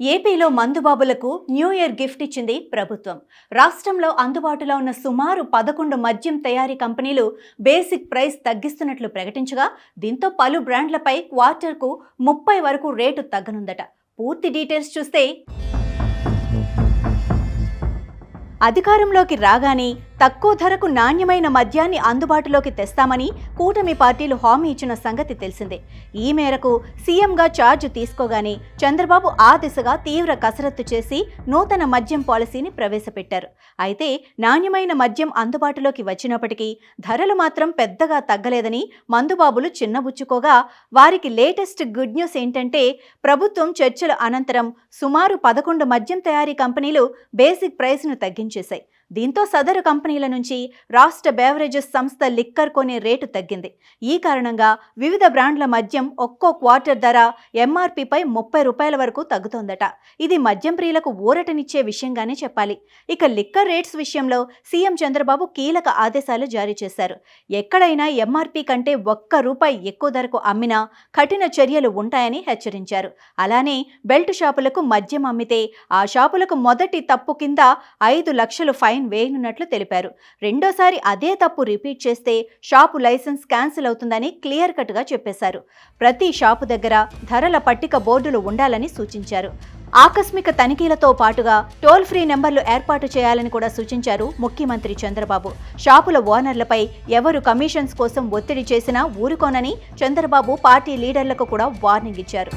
ఏపీలో మందుబాబులకు new year gift ఇచ్చింది ప్రభుత్వం. రాష్ట్రంలో అందుబాటులో ఉన్న సుమారు పదకొండు మద్యం తయారీ కంపెనీలు బేసిక్ ప్రైస్ తగ్గిస్తున్నట్లు ప్రకటించగా దీంతో పలు బ్రాండ్లపై క్వార్టర్కు ముప్పై వరకు రేటు తగ్గనుందట. పూర్తి డీటెయిల్స్ చూస్తే. అధికారంలోకి రాగానే తక్కువ ధరకు నాణ్యమైన మద్యాన్ని అందుబాటులోకి తెస్తామని కూటమి పార్టీలు హామీ ఇచ్చిన సంగతి తెలిసిందే. ఈ మేరకు సీఎంగా ఛార్జ్ తీసుకోగానే చంద్రబాబు ఆ దిశగా తీవ్ర కసరత్తు చేసి నూతన మద్యం పాలసీని ప్రవేశపెట్టారు. అయితే నాణ్యమైన మద్యం అందుబాటులోకి వచ్చినప్పటికీ ధరలు మాత్రం పెద్దగా తగ్గలేదని మందుబాబులు చిన్నబుచ్చుకోగా వారికి లేటెస్ట్ గుడ్ న్యూస్ ఏంటంటే ప్రభుత్వం చర్చల అనంతరం సుమారు పదకొండు మద్యం తయారీ కంపెనీలు బేసిక్ ప్రైస్ను తగ్గించేశాయి. దీంతో సదరు కంపెనీల నుంచి రాష్ట్ర బేవరేజెస్ సంస్థ లిక్కర్ కొనే రేటు తగ్గింది. ఈ కారణంగా వివిధ బ్రాండ్ల మద్యం ఒక్కో క్వార్టర్ ధర ఎంఆర్పిపై ముప్పై రూపాయల వరకు తగ్గుతోందట. ఇది మద్యం ప్రియులకు ఊరటనిచ్చే విషయంగానే చెప్పాలి. ఇక లిక్కర్ రేట్స్ విషయంలో సీఎం చంద్రబాబు కీలక ఆదేశాలు జారీ చేశారు. ఎక్కడైనా ఎంఆర్పి కంటే ఒక్క రూపాయి ఎక్కువ ధరకు అమ్మినా కఠిన చర్యలు ఉంటాయని హెచ్చరించారు. అలానే బెల్ట్ షాపులకు మద్యం అమ్మితే ఆ షాపులకు మొదటి తప్పు కింద ఐదు లక్షలు ఫైన్ వేయనున్నట్లు తెలిపారు. రెండోసారి అదే తప్పు రిపీట్ చేస్తే షాపు లైసెన్స్ క్యాన్సిల్ అవుతుందని క్లియర్ కట్గా చెప్పేశారు. ప్రతి షాపు దగ్గర ధరల పట్టిక బోర్డులు ఉండాలని సూచించారు. ఆకస్మిక తనిఖీలతో పాటుగా టోల్ ఫ్రీ నెంబర్లు ఏర్పాటు చేయాలని కూడా సూచించారు ముఖ్యమంత్రి చంద్రబాబు. షాపుల ఓనర్లపై ఎవరు కమిషన్స్ కోసం ఒత్తిడి చేసినా ఊరుకోనని చంద్రబాబు పార్టీ లీడర్లకు కూడా వార్నింగ్ ఇచ్చారు.